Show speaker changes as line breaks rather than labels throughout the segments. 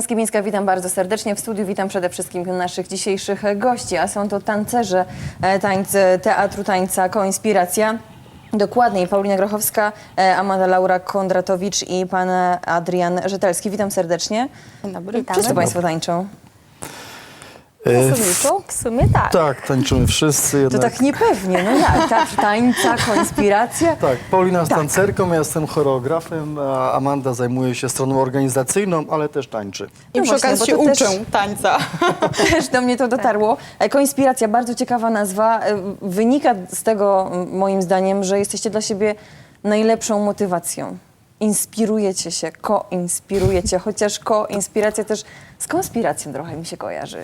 Katarzyna Skibińska, witam bardzo serdecznie w studiu. Witam przede wszystkim naszych dzisiejszych gości, a są to tancerze e, tańc, Teatru Tańca Koinspiracja. Dokładniej Paulina Grochowska, e, Amanda Laura Kondratowicz i pan Adrian Żytelski. Witam serdecznie.
Dzień dobry.
Wszyscy państwo tańczą.
E,
Zasadniczo w sumie tak.
Tak, tańczymy wszyscy
To
jednak.
tak niepewnie, no jak? Teatr Tańca, Koinspiracja.
Tak, Paulina jest
Tak.
tancerką, ja jestem choreografem, a Amanda zajmuje się stroną organizacyjną, ale też tańczy.
I
No
przy
właśnie,
okazji
bo
się
to
uczę
też-
tańca.
Też do mnie to dotarło. E, Koinspiracja, bardzo ciekawa nazwa. E, Wynika z tego, m, moim zdaniem, że jesteście dla siebie najlepszą motywacją. Inspirujecie się, koinspirujecie, chociaż koinspiracja też z konspiracją trochę mi się kojarzy.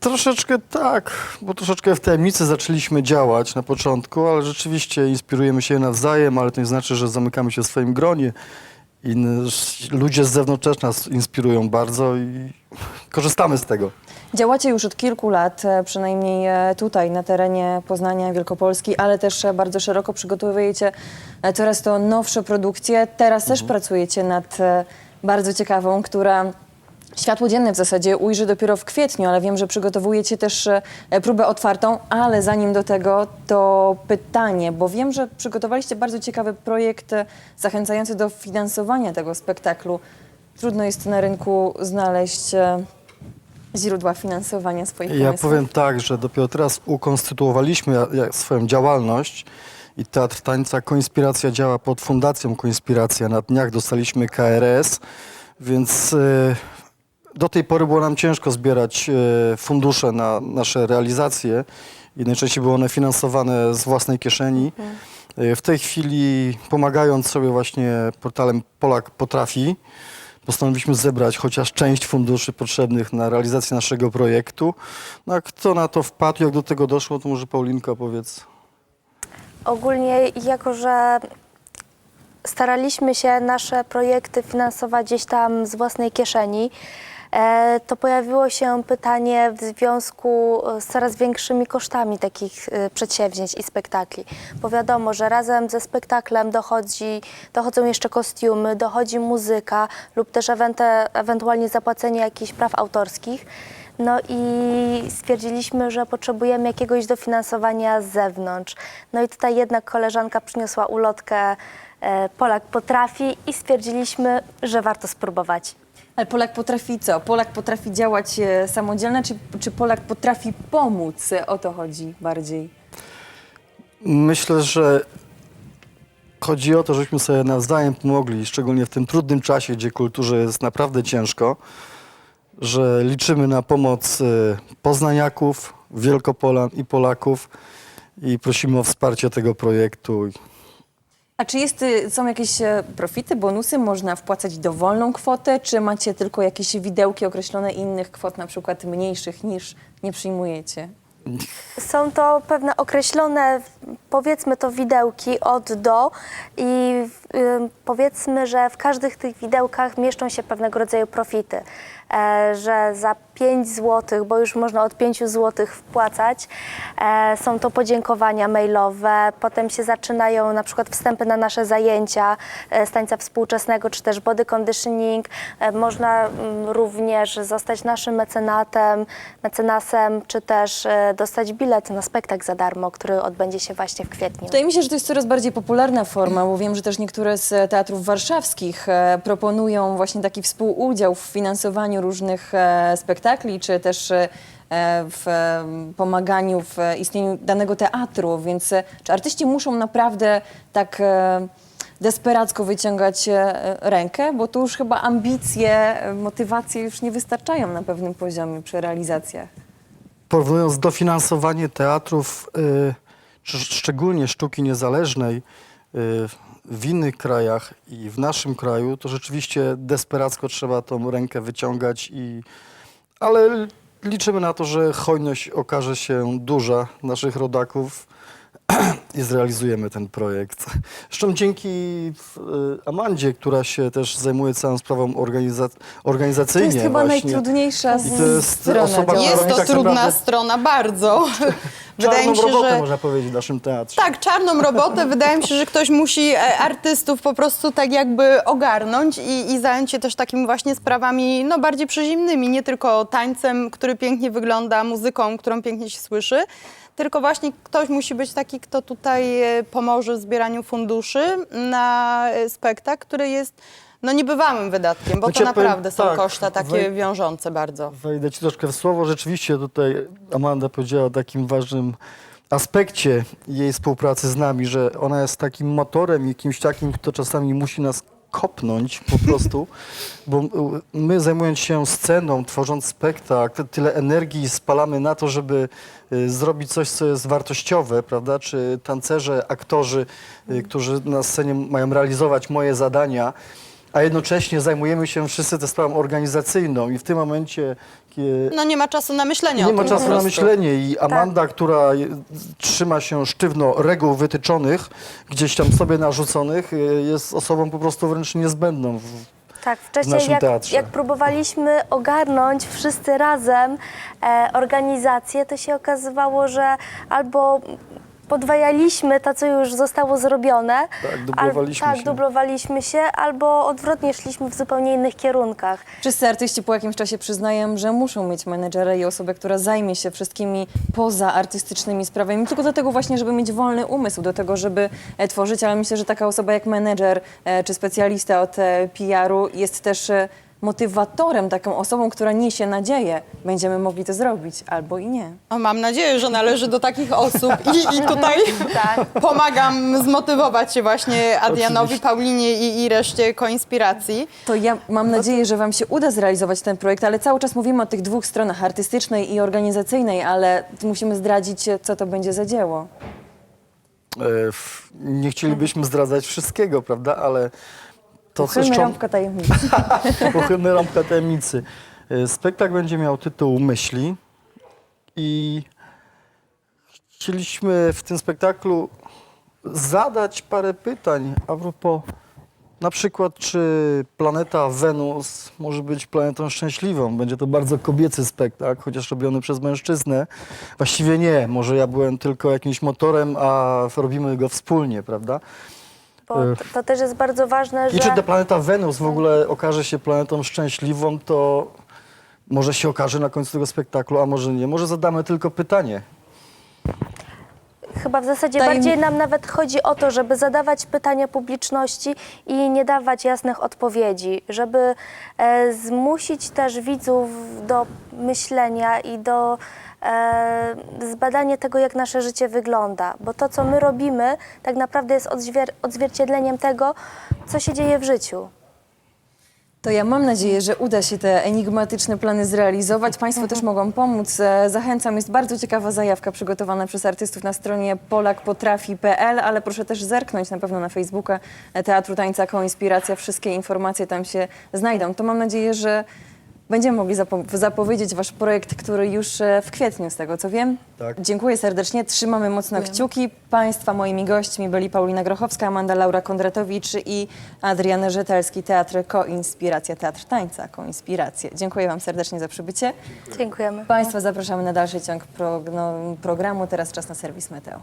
Troszeczkę tak, bo troszeczkę w tajemnicy zaczęliśmy działać na początku, ale rzeczywiście inspirujemy się nawzajem, ale to nie znaczy, że zamykamy się w swoim gronie. I ludzie z zewnątrz też nas inspirują bardzo i korzystamy z tego.
Działacie już od kilku lat, e, przynajmniej e, tutaj na terenie Poznania, Wielkopolski, ale też e, bardzo szeroko przygotowujecie coraz to nowsze produkcje. Teraz też pracujecie nad bardzo ciekawą, która światło dzienne w zasadzie ujrzy dopiero w kwietniu, ale wiem, że przygotowujecie też e, próbę otwartą, ale zanim do tego to pytanie, bo wiem, że przygotowaliście bardzo ciekawy projekt e, zachęcający do finansowania tego spektaklu. Trudno jest na rynku znaleźć e, źródła finansowania swoich
Ja
pomysłów.
powiem tak, że dopiero teraz ukonstytuowaliśmy ja- ja- swoją działalność i Teatr Tańca Koinspiracja działa pod Fundacją Koinspiracja. Na dniach dostaliśmy KRS, więc e, do tej pory było nam ciężko zbierać e, fundusze na nasze realizacje i najczęściej były one finansowane z własnej kieszeni. E, W tej chwili pomagając sobie właśnie portalem Polak Potrafi, postanowiliśmy zebrać chociaż część funduszy potrzebnych na realizację naszego projektu. No a kto na to wpadł, jak do tego doszło, to może Paulinka powiedz.
Ogólnie, jako że staraliśmy się nasze projekty finansować gdzieś tam z własnej kieszeni, to pojawiło się pytanie w związku e, z coraz większymi kosztami takich e, przedsięwzięć i spektakli. Bo wiadomo, że razem ze spektaklem dochodzi, dochodzą jeszcze kostiumy, dochodzi muzyka lub też ewentualnie zapłacenie jakichś praw autorskich. No i stwierdziliśmy, że potrzebujemy jakiegoś dofinansowania z zewnątrz. No i tutaj jednak koleżanka przyniosła ulotkę e, Polak potrafi i stwierdziliśmy, że warto spróbować.
Ale Polak potrafi co? Polak potrafi działać e, samodzielnie, czy, czy Polak potrafi pomóc? E, O to chodzi bardziej.
Myślę, że chodzi o to, żebyśmy sobie nawzajem pomogli, szczególnie w tym trudnym czasie, gdzie kulturze jest naprawdę ciężko, że liczymy na pomoc y, poznaniaków, Wielkopolan i Polaków i prosimy o wsparcie tego projektu.
A czy jest, y, są jakieś e, profity, bonusy? Można wpłacać dowolną kwotę, czy macie tylko jakieś widełki określone innych kwot, na przykład mniejszych niż nie przyjmujecie?
Są to pewne określone, powiedzmy to, widełki od do i powiedzmy, że w każdych tych widełkach mieszczą się pewnego rodzaju profity. E, że za 5 zł, bo już można od 5 zł wpłacać, e, są to podziękowania mailowe, potem się zaczynają na przykład wstępy na nasze zajęcia e, z tańca współczesnego, czy też body conditioning. E, można mm, również zostać naszym mecenatem, mecenasem, czy też dostać bilet na spektakl za darmo, który odbędzie się właśnie w kwietniu.
Wydaje mi się, że to jest coraz bardziej popularna forma, bo wiem, że też niektóre z teatrów warszawskich e, proponują właśnie taki współudział w finansowaniu różnych e, spektakli, czy też e, w pomaganiu w istnieniu danego teatru, więc czy artyści muszą naprawdę tak desperacko wyciągać rękę, bo tu już chyba ambicje, motywacje już nie wystarczają na pewnym poziomie przy realizacjach.
Porównując dofinansowanie teatrów, y, szczególnie sztuki niezależnej, y, w innych krajach i w naszym kraju, to rzeczywiście desperacko trzeba tą rękę wyciągać, i, ale liczymy na to, że hojność okaże się duża naszych rodaków i zrealizujemy ten projekt. Zresztą dzięki y, Amandzie, która się też zajmuje całą sprawą organiza-
To
organizacyjnie
jest chyba
właśnie.
najtrudniejsza
I to jest
strona
osoba, która
Jest to
tak
trudna
naprawdę-
strona, bardzo.
Wydaje
Czarną
mi się,
robotę
że
można powiedzieć w naszym teatrze.
tak, czarną robotę. Wydaje mi się, że ktoś musi e, artystów po prostu tak jakby ogarnąć i, i zająć się też takimi właśnie sprawami no, bardziej przyziemnymi, nie tylko tańcem, który pięknie wygląda, muzyką, którą pięknie się słyszy, tylko właśnie ktoś musi być taki, kto tutaj e, pomoże w zbieraniu funduszy na e, spektakl, który jest no niebywałym wydatkiem, bo
No
to
powiem
naprawdę są
tak,
koszta takie
wej-
wiążące bardzo.
Wejdę ci troszkę w słowo. Rzeczywiście tutaj Amanda powiedziała o takim ważnym aspekcie jej współpracy z nami, że ona jest takim motorem i kimś takim, kto czasami musi nas kopnąć po prostu, bo my zajmując się sceną, tworząc spektakl, tyle energii spalamy na to, żeby y, zrobić coś, co jest wartościowe, prawda? Czy tancerze, aktorzy, y, którzy na scenie mają realizować moje zadania, a jednocześnie zajmujemy się wszyscy tę sprawą organizacyjną i w tym momencie kie-
No nie ma czasu na myślenie o
nie
tym
ma
po
czasu na
prostu.
myślenie i Amanda, która je- trzyma się sztywno reguł wytyczonych, gdzieś tam sobie narzuconych, y, jest osobą po prostu wręcz niezbędną. w-
Tak, wcześniej
naszym
jak,
teatrze.
jak próbowaliśmy ogarnąć wszyscy razem e, organizację, to się okazywało, że albo podwajaliśmy to, co już zostało zrobione,
Tak, dublowaliśmy
tak,
się.
dublowaliśmy się, albo odwrotnie szliśmy w zupełnie innych kierunkach.
Wszyscy artyści po jakimś czasie przyznają, że muszą mieć menedżera i osobę, która zajmie się wszystkimi poza artystycznymi sprawami. Tylko do tego właśnie, żeby mieć wolny umysł, do tego, żeby e, tworzyć, ale myślę, że taka osoba jak menedżer e, czy specjalista od e, PR-u jest też motywatorem, taką osobą, która niesie nadzieję. Będziemy mogli to zrobić, albo i nie.
O, mam nadzieję, że należy do takich osób i, i tutaj
Tak.
pomagam zmotywować się właśnie Adrianowi,
Oczywiście.
Paulinie i, i reszcie koinspiracji.
To ja mam nadzieję, że Wam się uda zrealizować ten projekt, ale cały czas mówimy o tych dwóch stronach, artystycznej i organizacyjnej, ale musimy zdradzić, co to będzie za dzieło.
E, Nie chcielibyśmy zdradzać wszystkiego, prawda, ale to,
Uchylmy
szcząt-
rąbka tajemnicy.
Pochylmy rąbka tajemnicy. Spektakl będzie miał tytuł Myśli i chcieliśmy w tym spektaklu zadać parę pytań a propos na przykład, czy planeta Wenus może być planetą szczęśliwą? Będzie to bardzo kobiecy spektakl, chociaż robiony przez mężczyznę. Właściwie nie, może ja byłem tylko jakimś motorem, a robimy go wspólnie, prawda?
Bo to, to też jest bardzo ważne, że...
I czy ta planeta Wenus w ogóle okaże się planetą szczęśliwą, to może się okaże na końcu tego spektaklu, a może nie. Może zadamy tylko pytanie.
Chyba w zasadzie bardziej nam nawet chodzi o to, żeby zadawać pytania publiczności i nie dawać jasnych odpowiedzi, żeby e, zmusić też widzów do myślenia i do e, zbadania tego, jak nasze życie wygląda. Bo to, co my robimy, tak naprawdę jest odzwier- odzwierciedleniem tego, co się dzieje w życiu.
To ja mam nadzieję, że uda się te enigmatyczne plany zrealizować. Państwo też mogą pomóc. E, Zachęcam, jest bardzo ciekawa zajawka przygotowana przez artystów na stronie polakpotrafi.pl, ale proszę też zerknąć na pewno na Facebooka e, Teatru Tańca Koinspiracja. Wszystkie informacje tam się znajdą. To mam nadzieję, że będziemy mogli zapo- zapowiedzieć Wasz projekt, który już e, w kwietniu, z tego co wiem.
Tak.
Dziękuję serdecznie, trzymamy mocno kciuki. Państwa moimi gośćmi byli Paulina Grochowska, Amanda Laura Kondratowicz i Adrian Rzetelski, Teatr Koinspiracja, Teatr Tańca Koinspiracje. Dziękuję Wam serdecznie za przybycie.
Dziękujemy.
Państwa zapraszamy na dalszy ciąg prog- no, programu. Teraz czas na serwis Meteo.